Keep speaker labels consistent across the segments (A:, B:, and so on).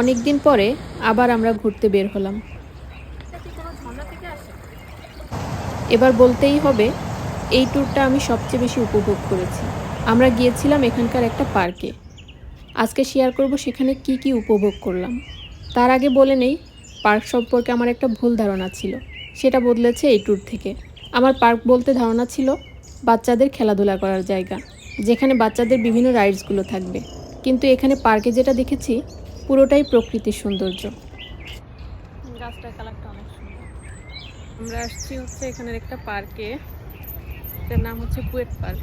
A: অনেক দিন পরে আবার আমরা ঘুরতে বের হলাম। এবার বলতেই হবে, এই ট্যুরটা আমি সবচেয়ে বেশি উপভোগ করেছি। আমরা গিয়েছিলাম এখানকার একটা পার্কে। আজকে শেয়ার করব সেখানে কি কি উপভোগ করলাম। তার আগে বলে নেই, পার্ক সম্পর্কে আমার একটা ভুল ধারণা ছিল। সেটা বদলেছে এই ট্যুর থেকে। আমার পার্ক বলতে ধারণা ছিল বাচ্চাদের খেলাধুলা করার জায়গা, যেখানে বাচ্চাদের বিভিন্ন রাইডসগুলো থাকবে। কিন্তু এখানে পার্কে যেটা দেখেছি পুরোটাই প্রকৃতির সৌন্দর্য। গাছটার কালারটা অনেক সুন্দর। আমরা আসছি হচ্ছে এখানের একটা পার্কে এটার নাম হচ্ছে কুয়েট পার্ক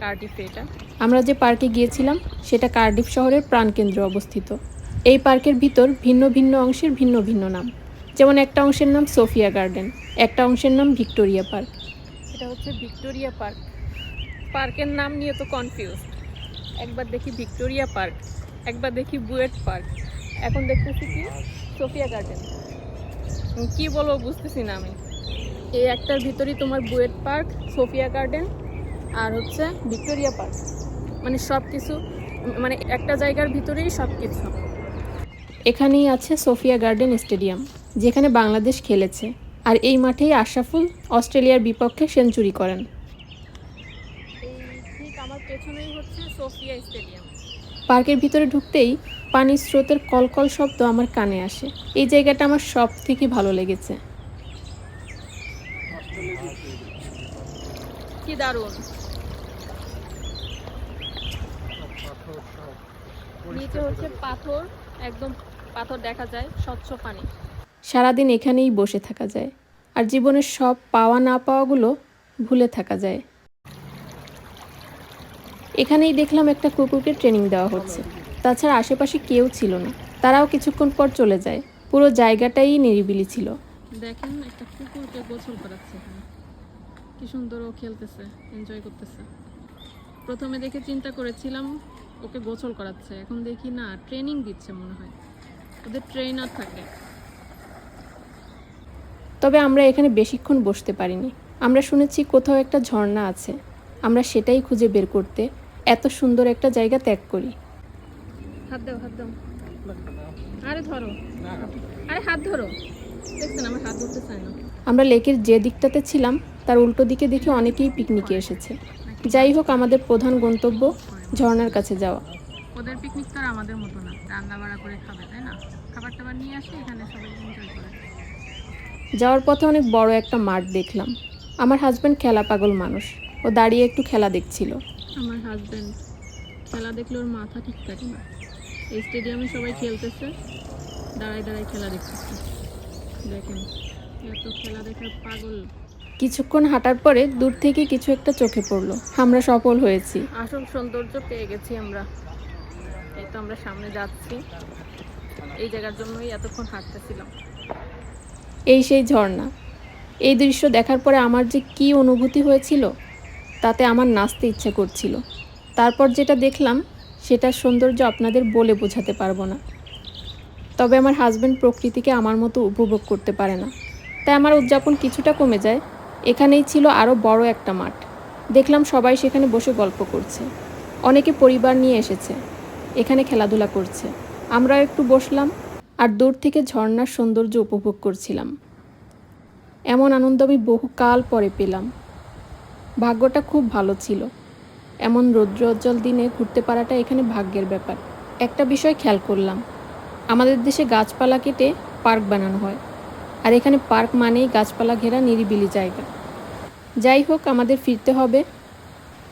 A: কার্ডিফে এটা। আমরা যে পার্কে গিয়েছিলাম সেটা কার্ডিফ শহরের প্রাণকেন্দ্রে অবস্থিত। এই পার্কের ভিতর ভিন্ন ভিন্ন অংশের ভিন্ন ভিন্ন নাম। যেমন একটা অংশের নাম সোফিয়া গার্ডেন একটা অংশের নাম ভিক্টোরিয়া পার্ক এটা হচ্ছে ভিক্টোরিয়া পার্ক পার্কের নাম নিয়ে তো কনফিউজ একবার দেখি ভিক্টোরিয়া পার্ক একবার দেখি বুয়েট পার্ক। এখন দেখতেছি কি? Sophia garden. কি বলব বুঝতেছি না আমি। এই একটার ভিতরেই তোমার বুয়েট পার্ক, সোফিয়া গার্ডেন আর হচ্ছে ভিক্টোরিয়া পার্ক। মানে সব কিছু মানে একটা জায়গার ভিতরেই সব কিছু এখানেই আছে সোফিয়া গার্ডেন স্টেডিয়াম, যেখানে বাংলাদেশ খেলেছে। আর এই মাঠেই আশরাফুল অস্ট্রেলিয়ার বিপক্ষে সেঞ্চুরি করেন। ঠিক আমার পেছনেই হচ্ছে সোফিয়া স্টেডিয়াম। পার্কের ভিতরে ঢুকতেই পানির স্রোতের কলকল শব্দ আমার কানে আসে। এই জায়গাটা আমার সব থেকে ভালো লেগেছে। কি দারুণ। নিচে হচ্ছে পাথর একদম পাথর দেখা যায় স্বচ্ছ পানি। সারাদিন এখানেই বসে থাকা যায় আর জীবনের সব পাওয়া না পাওয়াগুলো ভুলে থাকা যায়। এখানেই দেখলাম একটা কুকুরকে ট্রেনিং দেওয়া হচ্ছে। তাছাড়া আশেপাশে কেউ ছিল না। তারাও কিছুক্ষণ পর চলে যায়। পুরো জায়গাটাই নিরিবিলি ছিল। দেখেন একটা কুকুরকে গোসল করাচ্ছে কি সুন্দর ও খেলতেছে এনজয় করতেছে। প্রথমে দেখে চিন্তা করেছিলাম ওকে গোসল করাচ্ছে। এখন দেখি না ট্রেনিং দিচ্ছে মনে হয়। ওদের ট্রেনার থাকে। তবে আমরা এখানে বেশিক্ষণ বসতে পারিনি। আমরা শুনেছি কোথাও একটা ঝর্ণা আছে। আমরা সেটাই খুঁজে বের করতে এত সুন্দর একটা জায়গা ত্যাগ করি। হাত দাও হাত দাও। আরে ধরো। আরে হাত ধরো। দেখছেন আমার হাত ধরতে চায় না। আমরা লেকের যে দিকটাতে ছিলাম তার উল্টো দিকে দেখে অনেকেই পিকনিকে এসেছে। যাই হোক আমাদের প্রধান গন্তব্য ঝর্ণার কাছে যাওয়া।
B: ওদের পিকনিক তো আর আমাদের মতো না। রান্না বাড়া করে খাবে তাই না? খাবার টাবার নিয়ে আসে এখানে সবাই এনজয় করে।
A: যাওয়ার পথে অনেক বড় একটা মাঠ দেখলাম। আমার হাজব্যান্ড খেলা পাগল মানুষ। ও দাঁড়িয়ে একটু খেলা দেখছিল। আমার হাজব্যান্ড খেলা দেখলে ওর মাথা ঠিক থাকে না। এই স্টেডিয়ামে সবাই খেলতেছে। দাঁড়ায় দাঁড়ায় খেলা দেখতেছে। দেখেন এত খেলা দেখার পাগল। কিছুক্ষণ হাঁটার পরে দূর থেকে কিছু একটা চোখে পড়ল। আমরা সফল হয়েছি। আসল সৌন্দর্য পেয়ে গেছি আমরা। এই তো আমরা সামনে যাচ্ছি। এই জায়গার জন্যই এতক্ষণ হাঁটতেছিলাম। এই সেই ঝর্ণা। এই দৃশ্য দেখার পরে আমার যে কি অনুভূতি হয়েছিল তাতে আমার নাচতে ইচ্ছে করছিল। তারপর যেটা দেখলাম, সেটার সৌন্দর্য আপনাদের বলে বোঝাতে পারব না। তবে আমার হাজব্যান্ড প্রকৃতিকে আমার মতো উপভোগ করতে পারে না। তাই আমার উদযাপন কিছুটা কমে যায়। এখানেই ছিল আরও বড় একটা মাঠ। দেখলাম সবাই সেখানে বসে গল্প করছে। অনেকে পরিবার নিয়ে এসেছে। এখানে খেলাধুলা করছে। আমরাও একটু বসলাম আর দূর থেকে ঝর্ণার সৌন্দর্য উপভোগ করছিলাম। এমন আনন্দ আমি বহুকাল পরে পেলাম। ভাগ্যটা খুব ভালো ছিল। এমন রৌদ্রোজ্জ্বল দিনে ঘুরতে পারাটা এখানে ভাগ্যের ব্যাপার। একটা বিষয় খেয়াল করলাম। আমাদের দেশে গাছপালা কেটে পার্ক বানানো হয়। আর এখানে পার্ক মানেই গাছপালা ঘেরা নিরিবিলি জায়গা। যাই হোক, আমাদের ফিরতে হবে।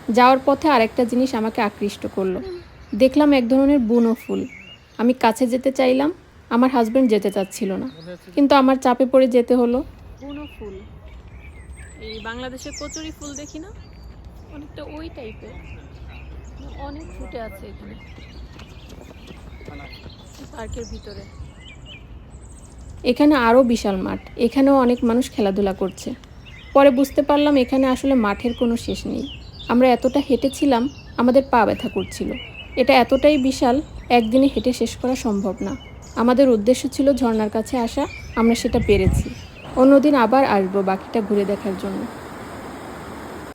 A: যাওয়ার পথে আরেকটা জিনিস আমাকে আকৃষ্ট করল। দেখলাম এক ধরনের বুনো ফুল। আমি কাছে যেতে চাইলাম, আমার হাজব্যান্ড যেতে চাচ্ছিল না। কিন্তু আমার চাপে পড়ে যেতে হলো। বুনো ফুল। এই বাংলাদেশে কচুরি ফুল দেখি না? অনেকটা ওই টাইপের অনেক ফুটে আছে এখানে। পার্কের ভিতরে। এখানে আরও বিশাল মাঠ। এখানেও অনেক মানুষ খেলাধুলা করছে। পরে বুঝতে পারলাম এখানে আসলে মাঠের কোনো শেষ নেই। আমরা এতটা হেঁটেছিলাম, আমাদের পা ব্যথা করছিল। এটা এতটাই বিশাল, একদিনে হেঁটে শেষ করা সম্ভব না। আমাদের উদ্দেশ্য ছিল ঝর্নার কাছে আসা, আমরা সেটা পেরেছি। অন্যদিন আবার আসব বাকিটা ঘুরে দেখার জন্য।